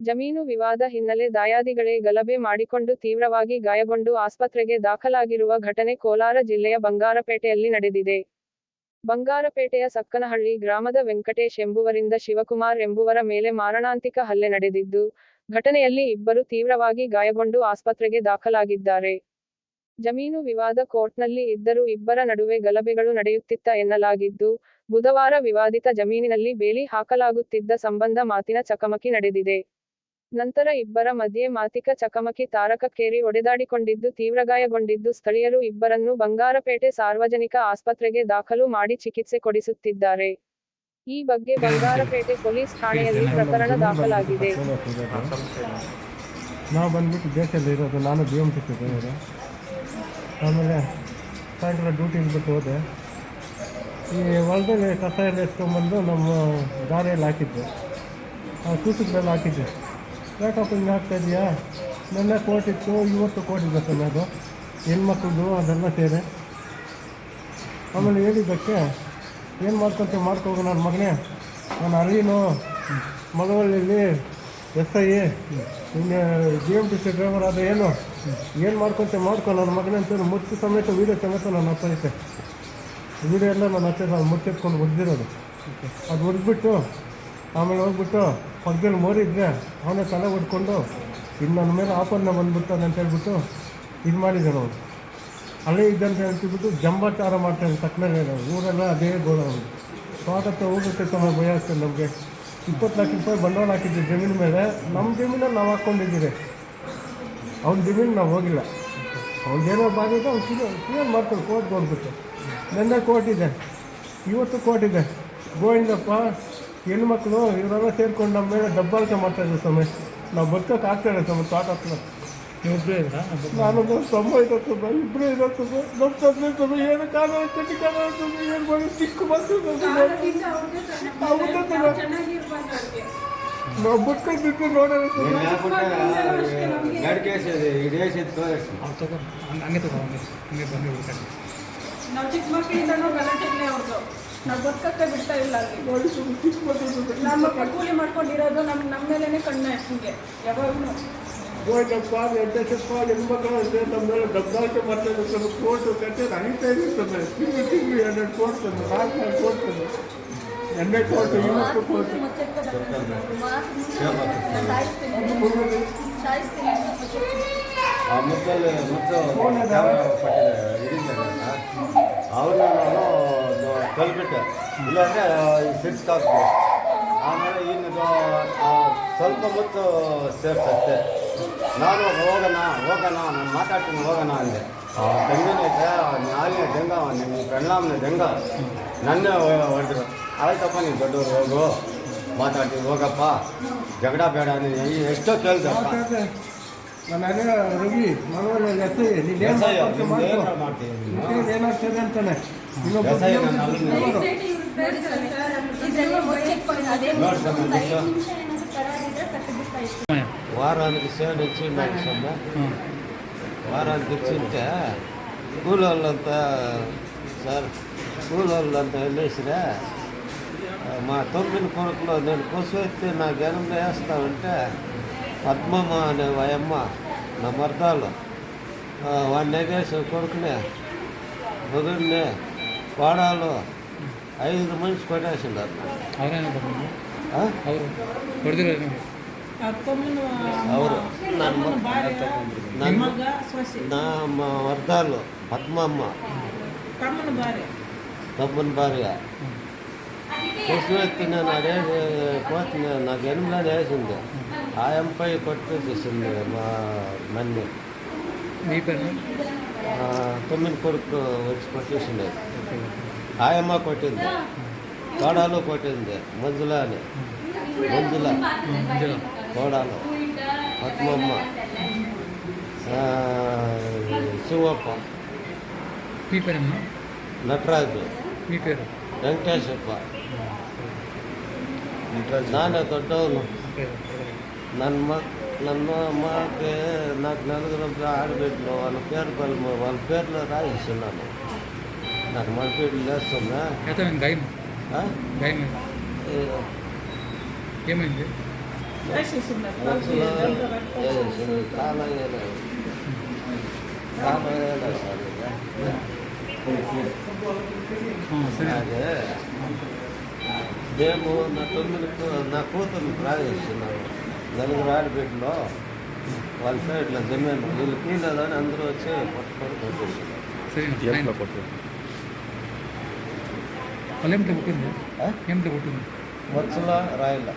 ಜಮೀನು ವಿವಾದ ಹಿನ್ನೆಲೆ ದಾಯಾದಿಗಳೇ ಗಲಭೆ ಮಾಡಿಕೊಂಡು ತೀವ್ರವಾಗಿ ಗಾಯಗೊಂಡು ಆಸ್ಪತ್ರೆಗೆ ದಾಖಲಾಗಿರುವ ಘಟನೆ ಕೋಲಾರ ಜಿಲ್ಲೆಯ ಬಂಗಾರಪೇಟೆಯಲ್ಲಿ ನಡೆದಿದೆ. ಬಂಗಾರಪೇಟೆಯ ಸಕ್ಕನಹಳ್ಳಿ ಗ್ರಾಮದ ವೆಂಕಟೇಶ್ ಎಂಬುವರಿಂದ ಶಿವಕುಮಾರ್ ಎಂಬುವರ ಮೇಲೆ ಮಾರಣಾಂತಿಕ ಹಲ್ಲೆ ನಡೆದಿದ್ದು, ಘಟನೆಯಲ್ಲಿ ಇಬ್ಬರು ತೀವ್ರವಾಗಿ ಗಾಯಗೊಂಡು ಆಸ್ಪತ್ರೆಗೆ ದಾಖಲಾಗಿದ್ದಾರೆ. ಜಮೀನು ವಿವಾದ ಕೋರ್ಟ್ನಲ್ಲಿ ಇದ್ದರೂ ಇಬ್ಬರ ನಡುವೆ ಗಲಭೆಗಳು ನಡೆಯುತ್ತಿತ್ತ ಎನ್ನಲಾಗಿದ್ದು, ಬುಧವಾರ ವಿವಾದಿತ ಜಮೀನಿನಲ್ಲಿ ಬೇಲಿ ಹಾಕಲಾಗುತ್ತಿದ್ದ ಸಂಬಂಧ ಮಾತಿನ ಚಕಮಕಿ ನಡೆದಿದೆ. ನಂತರ ಇಬ್ಬರ ಮಧ್ಯೆ ಮಾತಿಕ ಚಕಮಕಿ ತಾರಕಕ್ಕೇರಿ ಒಡೆದಾಡಿಕೊಂಡಿದ್ದು ತೀವ್ರಗಾಯಗೊಂಡಿದ್ದು ಸ್ಥಳೀಯರು ಇಬ್ಬರನ್ನು ಬಂಗಾರಪೇಟೆ ಸಾರ್ವಜನಿಕ ಆಸ್ಪತ್ರೆಗೆ ದಾಖಲು ಮಾಡಿ ಚಿಕಿತ್ಸೆ ಕೊಡಿಸುತ್ತಿದ್ದಾರೆ. ಈ ಬಗ್ಗೆ ಬಂಗಾರಪೇಟೆ ಪೊಲೀಸ್ ಠಾಣೆಯಲ್ಲಿ ಪ್ರಕರಣ ದಾಖಲಾಗಿದೆ. ನಾವು ಬಂದ್ಬಿಟ್ಟು ದೇಶದಲ್ಲಿ ಇರೋದು, ನಾನು ಬಿ ಎಂ ಟಿ ಆಮೇಲೆ ಸಾಯಂಕಾಲ ಡ್ಯೂಟಿಗೆ ಬಿಟ್ಟು ಹೋದೆ. ಈ ಹೊಲದಲ್ಲಿ ಕಸ ಎಲ್ಲ ಎತ್ಕೊಂಡ್ಬಂದು ನಮ್ಮ ದಾರಿಯಲ್ಲಿ ಹಾಕಿದ್ದೆ. ಆ ಮೇಲೆ ಹಾಕಿದ್ದೆ. ಯಾಕಪ್ಪ ಹಿಂಗೆ ಆಗ್ತಾ ಇದೆಯಾ? ನೆನ್ನೆ ಕೋರ್ಟ್ ಇತ್ತು, ಇವತ್ತು ಕೋಟ್ ಇದೆ ಸ್ವಾಮಿ ಅದು. ಹೆಣ್ಮಕ್ಳದ್ದು ಅದೆಲ್ಲ ಸೇರಿ. ಆಮೇಲೆ ಹೇಳಿದ್ದಕ್ಕೆ, ಏನು ಮಾಡ್ಕೊಂತ ಮಾಡ್ಕೋಗು ನನ್ನ ಮಗನೇ? ನಾನು ಅರಿನು ಮಗವಳ್ಳಿಯಲ್ಲಿ ಎಸ್ ಐ ನಿನ್ನೆ G M T C driver ಆದ ಏನು? ಏನು ಮಾಡ್ಕೊಂತ ಮಾಡ್ಕೊ ನನ್ನ ಮಗನೇ ಅಂತ ಮುಚ್ಚು ಸಮೇತ ವೀಡಿಯೋ ಸಮೇತ ನಾನು ಐತೆ. ವೀಡಿಯೋ ಎಲ್ಲ ನನ್ನ ಹತ್ರ ನಾನು ಮುಚ್ಚಿಟ್ಕೊಂಡು ಹೊಡೆದಿರೋದು ಅದು ಹೊಡೆದ್ಬಿಟ್ಟು ಆಮೇಲೆ ಹೋಗ್ಬಿಟ್ಟು ಪಕ್ಕದಲ್ಲಿ ಮೋರಿದ್ರೆ ಅವನೇ ತಲೆ ಹೊಡ್ಕೊಂಡು ಇನ್ನು ನನ್ನ ಮೇಲೆ ಆಫರ್ನ ಬಂದ್ಬಿಡ್ತಾನೆ ಅಂತ ಹೇಳ್ಬಿಟ್ಟು ಇದು ಮಾಡಿದ್ದಾನೆ ಅವನು ಹಳೆ ಇದ್ದಂತ ಹೇಳ್ತಿಬಿಟ್ಟು ಜಂಬಾಚಾರ ಮಾಡ್ತಾನೆ ತಕ್ಕನೇ ಊರೆಲ್ಲ ಅದೇ ಗೋಳ ಅವನು ಸ್ವಾಗತ ಹೋಗುತ್ತೆ ತುಂಬ ಭಯ ಆಗ್ತದೆ ನಮಗೆ. ಇಪ್ಪತ್ತು ಲಕ್ಷ ರೂಪಾಯಿ ಬಂಡವಾಳ ಹಾಕಿದ್ವಿ ಜಮೀನು ಮೇಲೆ. ನಮ್ಮ ಜಮೀನಲ್ಲಿ ನಾವು ಹಾಕ್ಕೊಂಡಿದ್ದೀರಿ. ಅವ್ನ ಜಮೀನು ನಾವು ಹೋಗಿಲ್ಲ. ಅವ್ನಿಗೇನೋ ಬಾಧ್ಯತೆ ಅವ್ನು ಕ್ಲಿಯರ್ ಕ್ಲಿಯರ್ ಮಾಡ್ತಾರೆ ಕೋರ್ಟ್ ಹೋಗ್ಬಿಟ್ಟು ನೆನ್ನೆ ಕೋರ್ಟ್ ಇದೆ. ಇವತ್ತು ಕೋರ್ಟ್ ಇದೆ. ಗೋವಿಂದಪ್ಪ ಹೆಣ್ಮಕ್ಳು ಇವರೆಲ್ಲ ಸೇರ್ಕೊಂಡು ನಮ್ಮ ಮೇಲೆ ದಬ್ಬಾಳಿಕೆ ಮಾಡ್ತಾಯಿದ್ರು ಸಮಯ ನಾವು ಬದುಕೋಕೆ ಆಗ್ತಾಯಿಲ್ಲ ಸ್ವಾಮಿ ತೋಟ ಹತ್ರ. ನಾನು ತಮ್ಮ ಇರತ್ತೆ ಇಬ್ಬರೇ ಇರತ್ತೆ ನಮ್ಮ ತಂದೆ ತಮ್ಮ ಏನು ಕಾಲ ಕಟ್ಟಿ ಕಾಲ ಏನು ಮಾಡಿ ಚಿಕ್ಕ ಬಂದು ನಾವು ಬದುಕೊಂಡು ಬಿಟ್ಟು ನೋಡೋಣ ಇದೆ ಹಂಗೆ ಹಂಗೆ ಬಂದು ನಾವು ಚಿಕ್ಕ ಮಕ್ಕಳಿಂದನೂ ಗಲಾಟೆಗಳೇ ಅವ್ರದ್ದು ನಾವು ಬದುಕಕ್ಕೆ ಬಿಡ್ತಾ ಇಲ್ಲ ಅಲ್ಲಿ. ನಮ್ಮ ಕೂಲಿ ಮಾಡ್ಕೊಂಡಿರೋದು ನಮ್ಮ ನಮ್ಮ ಮೇಲೇನೆ ಕಣ್ಣು ಹಿಂಗೆ ಯಾವಾಗಲೂ. ಹೆಣ್ಮಕ್ಳು ನಮ್ಮ ಮೇಲೆ ದಬ್ಬಾಳಿಕೆ ಸರ್ ಕೋರ್ಟು ಕಟ್ಟೆ ತಿಂಗಳು ತಿಂಗಳು ಕೋರ್ಟ್ ತಂದು ನಾಲ್ಕು ನಾಲ್ಕು ಕೋರ್ಟ್ ತಂದು. ಎಣ್ಣೆ ಕೋರ್ಟು ಇವತ್ತು ಅವ್ರನ್ನ ನಾನು ಕಲ್ಬಿಟ್ಟೆ. ಇಲ್ಲಾಂದರೆ ಸಿಕ್ಸ್ ಹಾಕ್ಬೋದು ಆಮೇಲೆ ಇನ್ನು ಸ್ವಲ್ಪ ಹೊತ್ತು ಸೇರ್ಸತ್ತೆ. ನಾನು ಹೋಗೋಣ ಹೋಗೋಣ ನಾನು ಮಾತಾಡ್ತೀನಿ ಹೋಗೋಣ ಅಂದೆ. ತೆಂಗಿನ ನಾಲಿನ ಜಂಗ ನಿಮ್ಮ ಪ್ರಣಾಮನ ಜಂಗ. ನನ್ನ ಹೊಡೆದ್ರು. ಆಯ್ತಪ್ಪ ನೀವು ದೊಡ್ಡವರು ಹೋಗು. ಮಾತಾಡ್ತೀವಿ ಹೋಗಪ್ಪ. ಜಗಳ ಬೇಡ ನೀನು ಎಷ್ಟೋ ಕೇಳ್ದಪ್ಪ ರವಿ ಮನವಲ್ಲಿ ಮಾಡ್ತೀನಿ ನೀನು ನೀನು? ಏನಾಗ್ತದೆ ಅಂತಾನೆ. వారానికి సేవలు ఇచ్చిండాలి సమ్మ. వారానికి ఇచ్చింటే కూలి వాళ్ళంతా సార్ కూలి వాళ్ళంతా వెళ్ళేసిరా మా తొమ్మిది కొడుకులో నేను కోసెత్తి నా గనంలో వేస్తా ఉంటే పద్మమ్మ అనే వయమ్మ నా మర్దాలు. వాడిని ఎగేసిన కొడుకునే బుధుడినే వాడాలో ఐదు మనిషి కొట్టేసిండారు. ఎవరు నా మా వర్గాలు పద్మమ్మ. తమ్ముని భార్య. కూర్చోబెట్టి నేను అదే పోతున్నా నాకు ఎనిమిది వేసింది ఆ ఎంపై కొట్టేసింది మా నన్ను. తొమ్మిది కొడుకు వచ్చి కొట్టేసింది ఆయమ్మ కొట్టింది కోడాలు కొట్టింది మంజుల అని మంజుల ಮಂಜುಳ కోడాలు పద్మమ్మ ఆ, శివప్ప మీ పేరమ్మా ನಟರಾಜು మీ పేరు ವೆಂಕಟೇಶಪ್ಪ ನಾನೇ ದೊಡ್ಡವನು పేరు ನನ್ನ నన్ను మా నాకు నలుగురు ఆడబిడ్డలు వాళ్ళ పేరు పలు వాళ్ళ పేర్లు రాయిస్తున్నాను నాకు మన పేర్లు లేస్తున్నా ఏమైంది? మేము నా తొమ్మిది నా కూతురు రాయిస్తున్నాను నలుగురు ఆడబిడ్డలో వాళ్ళ సైడ్లో జమీన్ వీళ్ళు కూలీలో అందరూ వచ్చి పట్టుకొని కొట్టేస్తున్నారు వాళ్ళు రాయల